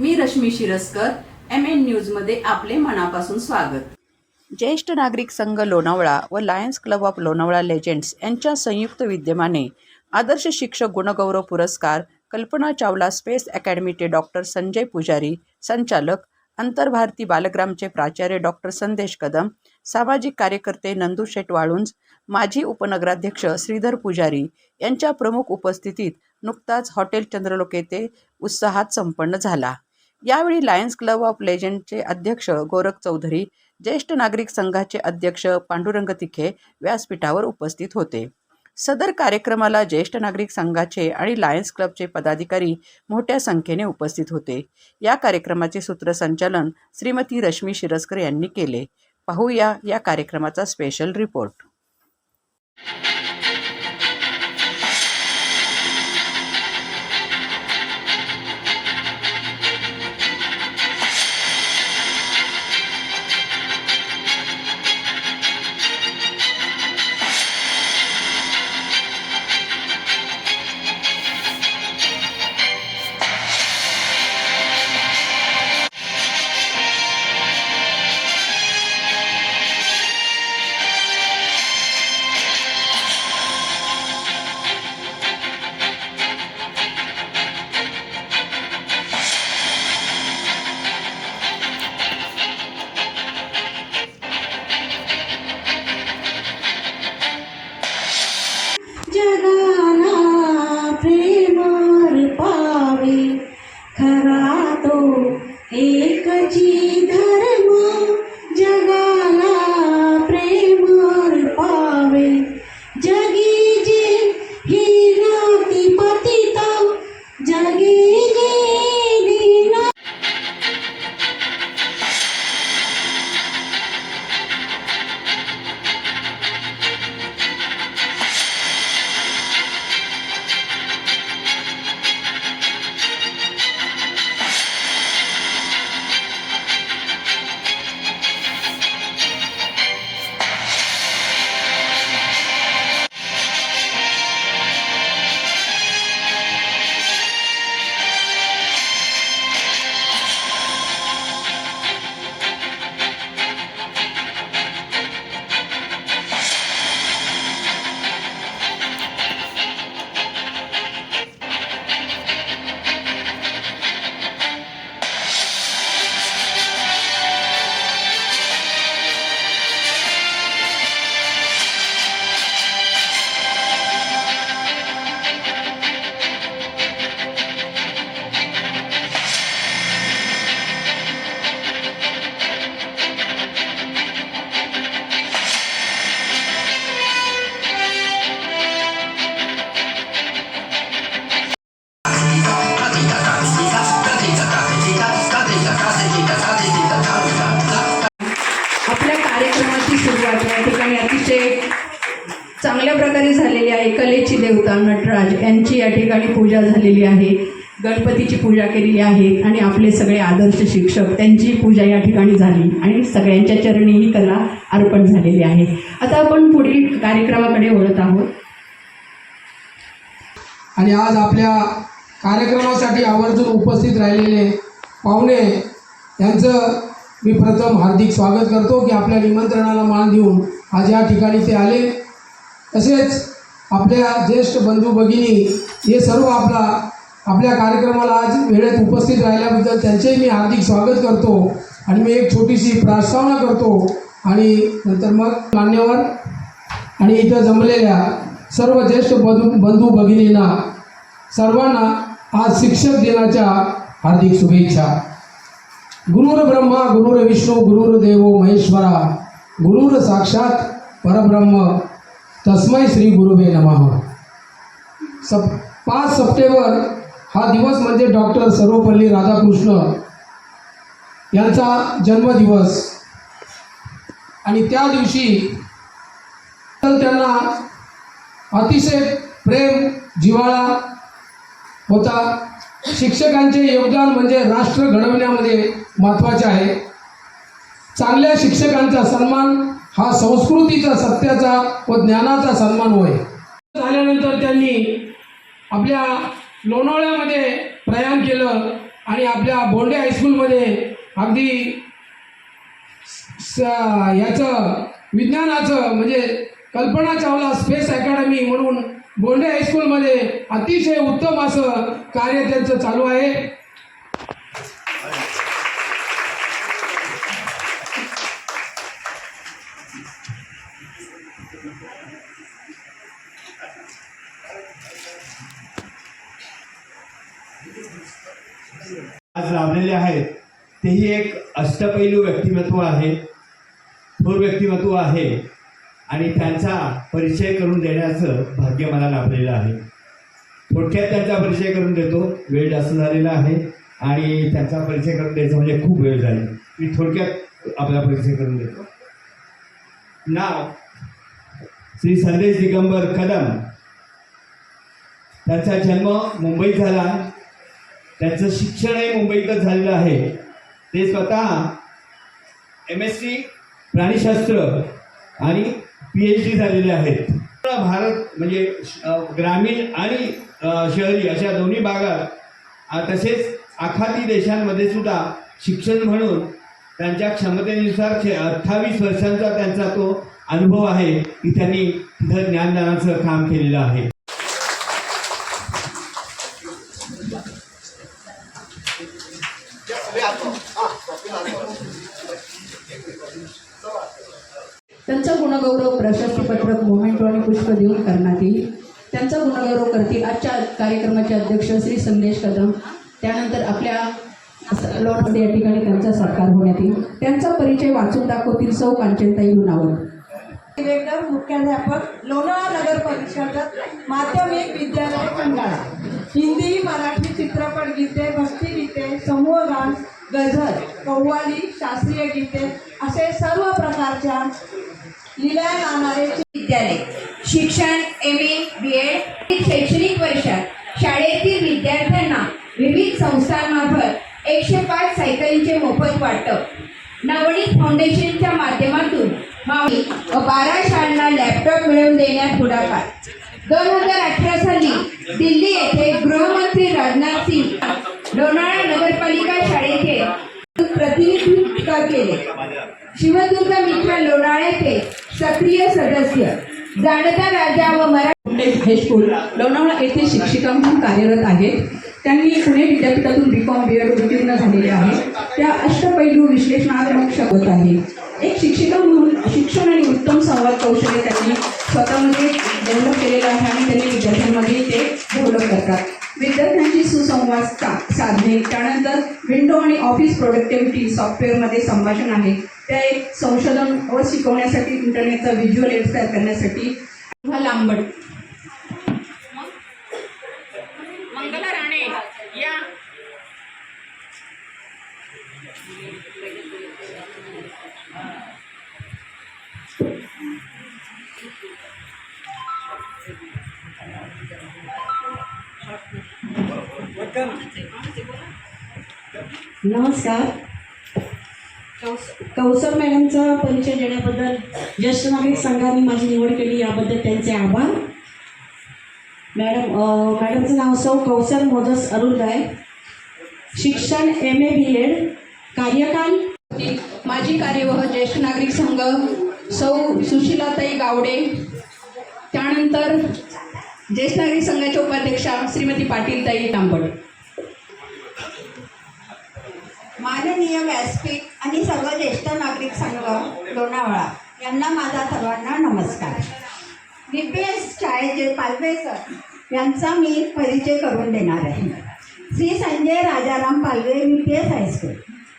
मी Rashmi Shiraskar M N न्यूजमध्ये आपले मनापासून स्वागत. ज्येष्ठ नागरिक संघ लोणावळा व lions club of Lonavala legends यांच्या संयुक्त विद्यमाने आदर्श शिक्षक गुणगौरव पुरस्कार कल्पना चावला स्पेस अकॅडमीचे डॉक्टर संजय पुजारी संचालक आंतरभारती बालग्रामचे प्राचार्य डॉक्टर संदेश कदम सामाजिक कार्यकर्ते नंदू शेट वाळुंज माजी उपनगराध्यक्ष श्रीधर पुजारी यांच्या प्रमुख उपस्थितीत नुकताच हॉटेल चंद्रलोक येथे उत्साहात संपन्न झाला. यावेळी लायन्स क्लब ऑफ लेजंडचे अध्यक्ष गोरख चौधरी ज्येष्ठ नागरिक संघाचे अध्यक्ष पांडुरंग तिखे व्यासपीठावर उपस्थित होते. सदर कार्यक्रमाला ज्येष्ठ नागरिक संघाचे आणि लायन्स क्लबचे पदाधिकारी मोठ्या संख्येने उपस्थित होते. या कार्यक्रमाचे सूत्रसंचालन श्रीमती रश्मी शिरस्कर यांनी केले. पाहूया या कार्यक्रमाचा स्पेशल रिपोर्ट. चांगल्या प्रकारे झालेली आहे. कलेची देवता नटराज यांची या ठिकाणी पूजा झालेली आहे. गणपतीची पूजा केलेली आहे आणि आपले सगळे आदर्श शिक्षक त्यांची पूजा या ठिकाणी झाली आणि सगळ्यांच्या चरणी ही कला अर्पण झालेली आहे. आता आपण पुढील कार्यक्रमाकडे वळत आहोत. आणि आज आपल्या कार्यक्रमासाठी आवर्जून उपस्थित राहिलेले पाहुणे यांचं मी प्रथम हार्दिक स्वागत करतो की आपल्या निमंत्रणाला मान देऊन आज या ठिकाणी ते आले. तसेच आपल्या ज्येष्ठ बंधू भगिनी हे सर्व आपला आपल्या कार्यक्रमाला आज वेळेत उपस्थित राहिल्याबद्दल त्यांचेही मी हार्दिक स्वागत करतो आणि मी एक छोटीशी प्रास्तावना करतो. आणि नंतर मग मान्यवर आणि इथं जमलेल्या सर्व ज्येष्ठ बंधू बंधू भगिनींना सर्वांना आज शिक्षक दिनाच्या हार्दिक शुभेच्छा. गुरुर ब्रह्मा गुरुर विष्णू गुरुर देवो महेश्वरा गुरुर साक्षात परब्रह्म. तस्मै श्री गुरुवे नमः. सप पाच सप्टेंबर हा दिवस म्हणजे डॉक्टर सर्वपल्ली राधाकृष्ण यांचा जन्मदिवस. आणि त्या दिवशी तर त्यांना अतिशय प्रेम जिव्हाळा होता. शिक्षकांचे योगदान म्हणजे राष्ट्र घडवण्यामध्ये महत्त्वाचे आहे. चांगल्या शिक्षकांचा सन्मान हा संस्कृतीचा सत्याचा व ज्ञानाचा सन्मान होय. झाल्यानंतर त्यांनी आपल्या लोणावळ्यामध्ये प्रयाण केलं आणि आपल्या बोंडे हायस्कूलमध्ये अगदी स याचं विज्ञानाचं म्हणजे कल्पना चावला स्पेस अकॅडमी म्हणून बोंडे हायस्कूलमध्ये अतिशय उत्तम असं कार्य त्यांचं चालू आहे आज लाभलेले आहेत तेही एक अष्टपैलू व्यक्तिमत्व आहे थोर व्यक्तिमत्व आहे आणि त्यांचा परिचय करून देण्याचं भाग्य मला लाभलेलं आहे. थोडक्यात त्यांचा परिचय करून देतो वेळ जास्त झालेला आहे आणि त्यांचा परिचय करून द्यायचा म्हणजे खूप वेळ झाली मी थोडक्यात आपला परिचय करून देतो. नाव श्री संदेश दिगंबर कदम. त्यांचा जन्म मुंबईत झाला. त्यांचं शिक्षणही मुंबईतच झालेलं आहे. ते स्वतः एम एस सी प्राणीशास्त्र आणि पी एच डी झालेले आहेत. भारत म्हणजे ग्रामीण आणि शहरी अशा दोन्ही भागात तसेच आखाती देशांमध्ये सुद्धा शिक्षण म्हणून त्यांच्या क्षमतेनुसार अठ्ठावीस वर्षांचा त्यांचा तो अनुभव आहे की त्यांनी तिथं ज्ञानदानाचं काम केलेलं आहे. गुणगौरव प्रशस्तीपत्रक मोमेंटो आणि पुष्प देऊन करण्यात येईल. त्यांचा गुणगौरव करतील. आजच्या कार्यक्रमाचे अध्यक्ष श्री संदेश कदम. त्यानंतर आपल्या लॉनमध्ये या ठिकाणी त्यांचा सत्कार होण्यात येईल. त्यांचा परिचय वाचून दाखवतील सौ कांचनताई गुणावर डिरेक्टर मुख्याध्यापक लोणावळा नगर परिषद माध्यमिक विद्यालय खंडाळा हिंदी मराठी चित्रपट गीते भक्तिगीते समूह गान गझल कव्वाली शास्त्रीय गीते असे सर्व प्रकारच्या लिला जाणारे विद्यालय. शिक्षण एम ए बी एड शैक्षणिक वर्षात शाळेतील विद्यार्थ्यांना विविध संस्थांमार्फत एकशे पाच सायकलींचे मोफत वाटप. नवनीत फाउंडेशनच्या माध्यमातून मावळी व बारा शाळांना लॅपटॉप मिळवून देण्यात पुढाकार. दोन हजार अठरा साली दिल्ली येथे गृहमंत्री राजनाथ सिंग लोणावळा नगरपालिका शाळेचे प्रतिनिधित्व केले. शिवदुर्ग मित्र लोणाळे येथे सक्रिय सदस्य. जाणता राजा व मराठी हायस्कूल लोणावळा येथे शिक्षिका म्हणून कार्यरत आहेत. त्यांनी पुणे विद्यापीठातून बी कॉम बी एड उत्तीर्ण झालेले आहे. त्या अष्टपैलू विश्लेषणात्मक शब्द आहे. एक शिक्षिका म्हणून शिक्षण आणि उत्तम संवाद कौशल्य त्यांनी स्वतःमध्ये डेव्हलप केलेलं आहे आणि त्यांनी विद्यार्थ्यांमध्ये ते डेव्हलप करतात. विद्यार्थ्यांची सुसंवाद सा साधणे त्यानंतर विंडो आणि ऑफिस प्रोडक्टिव्हिटी सॉफ्टवेअरमध्ये संभाषण आहे. त्या एक संशोधन व शिकवण्यासाठी इंटरनेटचा व्हिज्युअल एड्स तयार करण्यासाठी. किंवा लांबड. मंगला राणे या. नमस्कार. कौस कौसर मॅडमचा परिचय देण्याबद्दल ज्येष्ठ नागरिक संघाने माझी निवड केली याबद्दल त्यांचे आभार. मॅडम मॅडमचं नाव सौ कौसर मोदस अरुणराय शिक्षण एम ए बी एड कार्यकाल. माजी कार्यवाह ज्येष्ठ नागरिक संघ सौ सुशीलाताई गावडे. त्यानंतर ज्येष्ठ नागरिक संघाच्या उपाध्यक्षा श्रीमती पाटीलताई तांबड माननीय व्यासपीठ आणि सर्व ज्येष्ठ नागरिक संघ लोणावळा यांना माझा सर्वांना नमस्कार. बी पी एस शाळेचे पालवे सर यांचा मी परिचय करून देणार आहे. Shri Sanjay Rajaram Palve B P S high school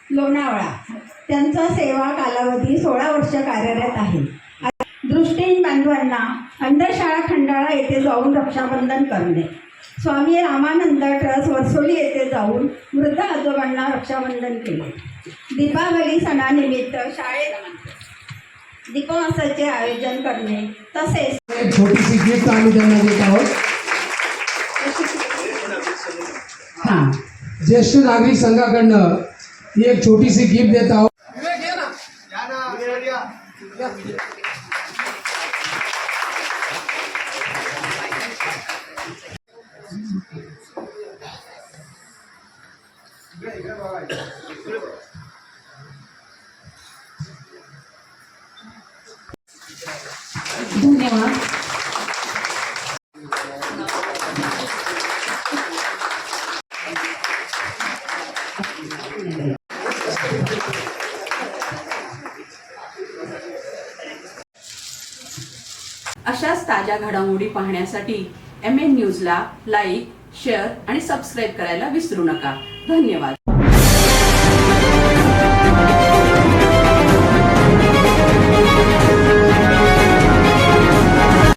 Lonavala. त्यांचा सेवा कालावधी सोळा वर्ष कार्यरत आहे. दृष्टीहीन बांधवांना अंधशाळा खंडाळा येथे जाऊन रक्षाबंधन करणे स्वामी रामानंद ट्रस्ट वर्सोली येथे जाऊन वृद्ध आजोबांना रक्षाबंधन केले. दीपावली सणानिमित्त शाळेत दीपोत्सवाचे आयोजन करणे तसेच छोटीशी गिफ्ट आम्ही त्यांना देत आहोत. हां. ज्येष्ठ नागरिक संघाकडनं ही एक छोटीशी गिफ्ट देत आहोत. अशाच ताज्या घडामोडी पाहण्यासाठी एम एन न्यूजला लाईक शेअर आणि सबस्क्राईब करायला विसरू नका. धन्यवाद